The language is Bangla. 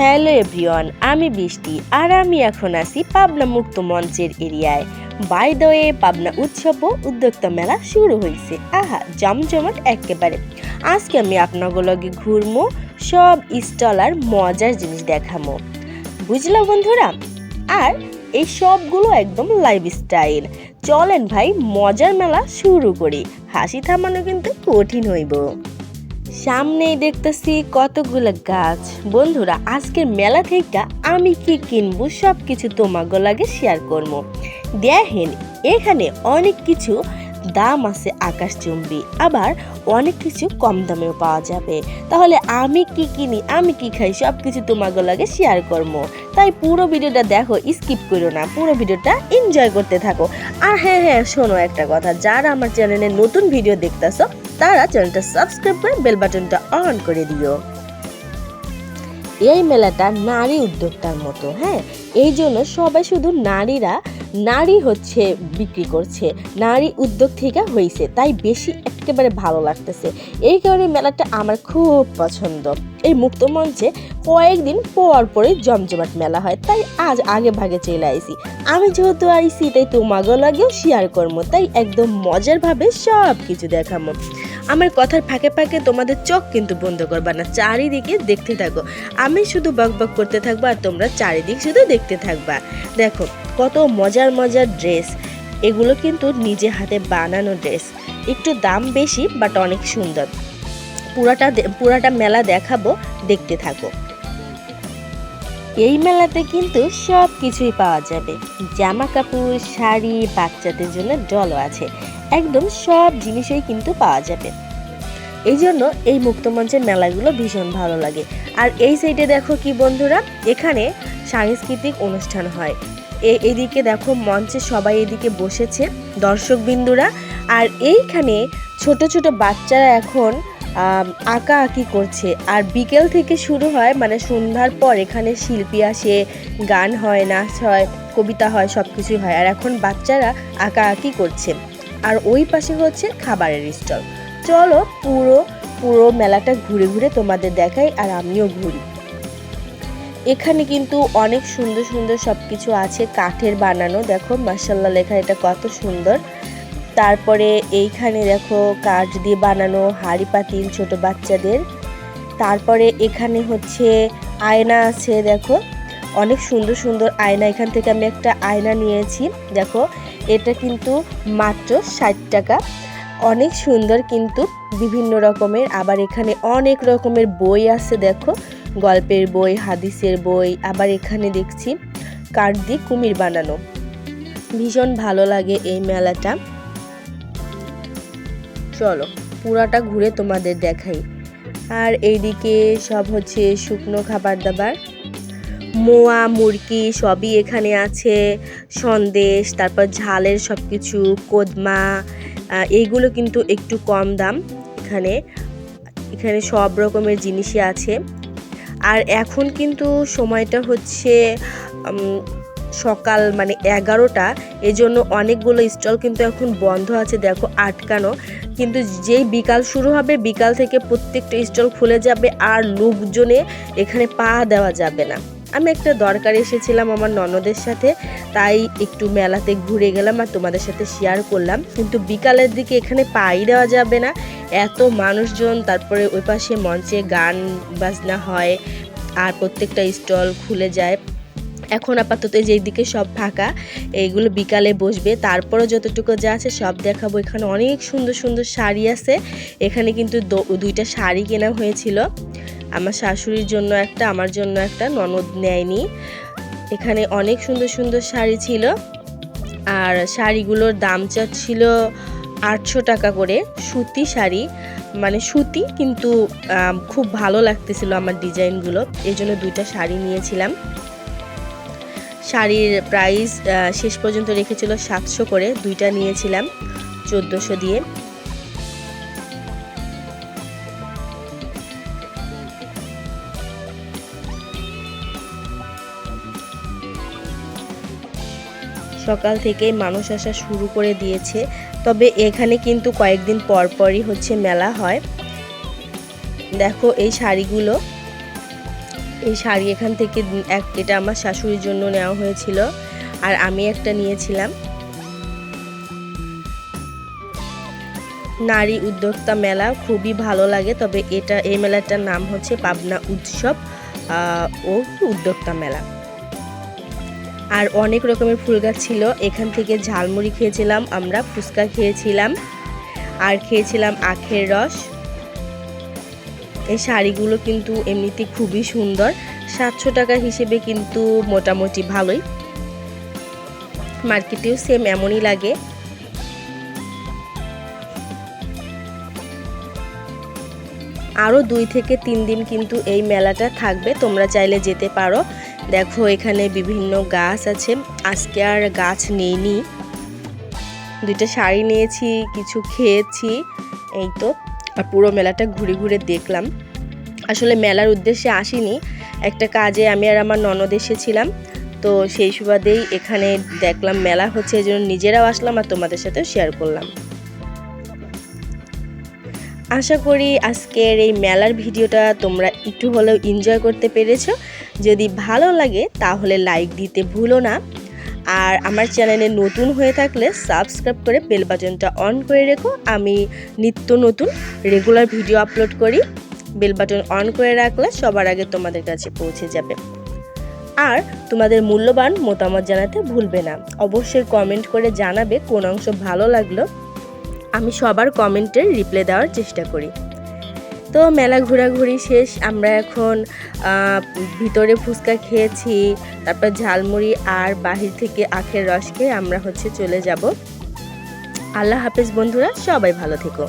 হ্যালো এভরিওয়ান, আমি বৃষ্টি আর আমি এখন আছি পাবনা মুক্ত মঞ্চের এরিয়ায়। বাই দ্য পাবনা উৎসব ও উদ্যোক্তা মেলা শুরু হয়েছে। আহা, জমজমাট একেবারে। আজকে আমি আপনাগুলোকে ঘুরমো, সব স্টল আর মজার জিনিস দেখামো। বুঝলো বন্ধুরা? আর এই সবগুলো একদম লাইফ স্টাইল চলেন ভাই, মজার মেলা শুরু করি। হাসি থামানো কিন্তু কঠিন হইব। সামনেই দেখতেছি কতগুলো গাছ। বন্ধুরা, আজকের মেলা থেকে আমি কি কিনবো সব কিছু তোমাকে লাগে শেয়ার করব। দেখেন, এখানে অনেক কিছু দাম আছে আকাশচুম্বী আবার অনেক কিছু কম দামেও পাওয়া যাবে। তাহলে আমি কি কিনি, আমি কি খাই সব কিছু তোমাকে লাগে শেয়ার করব। তাই পুরো ভিডিওটা দেখো স্কিপ করো না, পুরো ভিডিওটা এনজয় করতে থাকো। আর হ্যাঁ হ্যাঁ শোনো একটা কথা, যারা আমার চ্যানেলে নতুন ভিডিও দেখতেছো তারা চ্যানেলটা সাবস্ক্রাইব করে বেল বাটনটা অন করে দিও। এই মেলাটা নারী উদ্যোক্তার মতো হ্যাঁ? এই জন্য সবাই শুধু নারীরা, নারী হচ্ছে বিক্রি করছে, নারী উদ্যোগ থেকে হয়েছে তাই বেশি একেবারে ভালো লাগতেছে। এই কারণে মেলাটা আমার খুব পছন্দ। এই মুক্ত মঞ্চে কয়েকদিন পর পরে জমজমাট মেলা হয়, তাই আজ আগে ভাগে চলে আইছি। আমি যেহেতু আইছি, তাই তোমাগো লাগেও শেয়ার করব তাই একদম মজার ভাবে সব কিছু দেখাবো আমার কথার ফাঁকে ফাঁকে তোমাদের চোখ কিন্তু বন্ধ করবা না, চারিদিকে দেখতে থাকো। আমি শুধু বক বক করতে থাকব আর তোমরা চারিদিক শুধু দেখতে থাকবা। দেখো, কত মজার মজার ড্রেস। এগুলো কিন্তু নিজে হাতে বানানো ড্রেস। একটু দাম বেশি, বাট অনেক সুন্দর। পুরাটা পুরাটা মেলা দেখাবো, দেখতে থাকো। এই মেলাতে কিন্তু সব কিছুই পাওয়া যাবে। জামা কাপড়, শাড়ি, বাচ্চাদের জন্য ডলও আছে। একদম সব জিনিসই কিন্তু পাওয়া যাবে। এই জন্য এই মুক্তমঞ্চের মেলাগুলো ভীষণ ভালো লাগে। আর এই সাইডে দেখো কি বন্ধুরা, এখানে সাংস্কৃতিক অনুষ্ঠান হয়। এদিকে দেখো মঞ্চে সবাই এদিকে বসেছে, দর্শক বিন্দুরা। আর এইখানে ছোট ছোট বাচ্চারা এখন আঁকা আঁকি করছে। আর বিকেল থেকে শুরু হয় মানে সন্ধ্যার পর এখানে শিল্পী আসে, গান হয়, নাচ হয়, কবিতা হয় সব কিছুই হয়। আর এখন বাচ্চারা আঁকা আঁকি করছে। আর ওই পাশে হচ্ছে খাবারের স্টল। চলো পুরো পুরো মেলাটা ঘুরে ঘুরে তোমাদের দেখাই আর আমিও ঘুরি। এখানে কিন্তু অনেক সুন্দর সুন্দর সব কিছু আছে, কাঠের বানানো। দেখো মার্শাল্লাহ লেখা এটা কত সুন্দর। তারপরে এইখানে দেখো কাঠ দিয়ে বানানো হাঁড়ি পাতিল ছোট বাচ্চাদের। তারপরে এখানে হচ্ছে আয়না আছে, দেখো। অনেক সুন্দর সুন্দর আয়না। এখান থেকে আমি একটা আয়না নিয়েছি। দেখো, এটা কিন্তু মাত্র ষাট টাকা। অনেক সুন্দর কিন্তু বিভিন্ন রকমের। আবার এখানে অনেক রকমের বই আছে, দেখো। গল্পের বই, হাদিসের বই, আবার এখানে দেখছি কাঠ দিয়ে কুমির বানানো। ভীষণ ভালো লাগে এই মেলাটা। চলো, পুরাটা ঘুরে তোমাদের দেখাই। আর এইদিকে সব হচ্ছে শুকনো খাবার দাবার। মোয়া, মুরগি সবই এখানে আছে। সন্দেশ, তারপর ঝালের সব কিছু কোদমা এইগুলো কিন্তু একটু কম দাম এখানে। এখানে সব রকমের জিনিসই আছে। আর এখন কিন্তু সময়টা হচ্ছে সকাল মানে এগারোটা, এজন্য অনেকগুলো স্টল কিন্তু এখন বন্ধ আছে, দেখো আটকানো। কিন্তু যেই বিকাল শুরু হবে, বিকাল থেকে প্রত্যেকটা স্টল খুলে যাবে আর লোকজনে এখানে পা দেওয়া যাবে না। আমি একটা দরকার এসেছিলাম আমার ননদের সাথে, তাই একটু মেলাতে ঘুরে গেলাম আর তোমাদের সাথে শেয়ার করলাম। কিন্তু বিকালের দিকে এখানে পাই দেওয়া যাবে না। এত মানুষজন, তারপরে ওই পাশে মঞ্চে গান বাজনা হয় আর প্রত্যেকটা স্টল খুলে যায়। এখন আপাতত যেই দিকে সব ফাঁকা, এইগুলো বিকালে বসবে। তারপরও যতটুকু যা আছে সব দেখাবো। এখানে অনেক সুন্দর সুন্দর শাড়ি আছে। এখানে কিন্তু দুইটা শাড়ি কেনা হয়েছিল। আমার শাশুড়ির জন্য একটা, আমার জন্য একটা ননদ নেয়নি। এখানে অনেক সুন্দর সুন্দর শাড়ি ছিল। আর শাড়িগুলোর দাম ছিল আটশো টাকা করে, সুতি শাড়ি। মানে সুতি, কিন্তু খুব ভালো লাগতেছিল আমার ডিজাইনগুলো। এই জন্য দুইটা শাড়ি নিয়েছিলাম। শাড়ির প্রাইস শেষ পর্যন্ত রেখেছিল সাতশো করে, দুইটা নিয়েছিলাম, চোদ্দোশো দিয়ে। সকাল থেকেই মানুষ আসা শুরু করে দিয়েছে। তবে এখানে কিন্তু কয়েকদিন পর পরই হচ্ছে মেলা হয়। দেখো এই শাড়িগুলো। এই শাড়ি এখান থেকে এক, এটা আমার শাশুড়ির জন্য নেওয়া হয়েছিল। আর আমি একটা নিয়েছিলাম। নারী উদ্যোক্তা মেলা খুবই ভালো লাগে, তবে এটা, এই মেলাটার নাম হচ্ছে পাবনা উৎসব ও উদ্যোক্তা মেলা। আর অনেক রকমের ফুল গাছ ছিল। এখান থেকে ঝালমুড়ি খেয়েছিলাম, আমরা ফুচকা খেয়েছিলাম। আর খেয়েছিলাম আখের রস। এই শাড়িগুলো কিন্তু এমনিতে খুবই সুন্দর। সাতশো টাকা হিসেবে কিন্তু মোটামুটি ভালোই। মার্কেটেও সেম এমনই লাগে। আরও দুই থেকে তিন দিন কিন্তু এই মেলাটা থাকবে, তোমরা চাইলে যেতে পারো। দেখো, এখানে বিভিন্ন গাছ আছে। আজকে আর গাছ নেইনি। দুইটা শাড়ি নিয়েছি, কিছু খেয়েছি, এই তো। আর পুরো মেলাটা ঘুরে ঘুরে দেখলাম। আসলে মেলার উদ্দেশ্যে আসিনি। একটা কাজে আমি আর আমার ননদ এসেছিলাম। তো সেই সুবাদেই এখানে দেখলাম মেলা হচ্ছে, এই জন্য নিজেরাও আসলাম আর তোমাদের সাথে শেয়ার করলাম। আশা করি আজকের এই মেলার ভিডিওটা তোমরা একটু হলেও এনজয় করতে পেরেছ। যদি ভালো লাগে তাহলে লাইক দিতে ভুলো না। আর আমার চ্যানেলে নতুন হয়ে থাকলে সাবস্ক্রাইব করে বেল বাটনটা অন করে রেখো। আমি নিত্য নতুন রেগুলার ভিডিও আপলোড করি। বেল বাটন অন করে রাখলে সবার আগে তোমাদের কাছে পৌঁছে যাবে। আর তোমাদের মূল্যবান মতামত জানাতে ভুলবে না। অবশ্যই কমেন্ট করে জানাবে কোন অংশ ভালো লাগল। আমি সবার কমেন্টের রিপ্লাই দেওয়ার চেষ্টা করি। তো মেলা ঘোরাঘুরি শেষ, আমরা এখন ভিতরে ফুচকা খেয়েছি, তারপর ঝালমুড়ি আর বাহির থেকে আখের রস খেয়ে আমরা হচ্ছে চলে যাব। আল্লাহ হাফেজ বন্ধুরা, সবাই ভালো থেকো।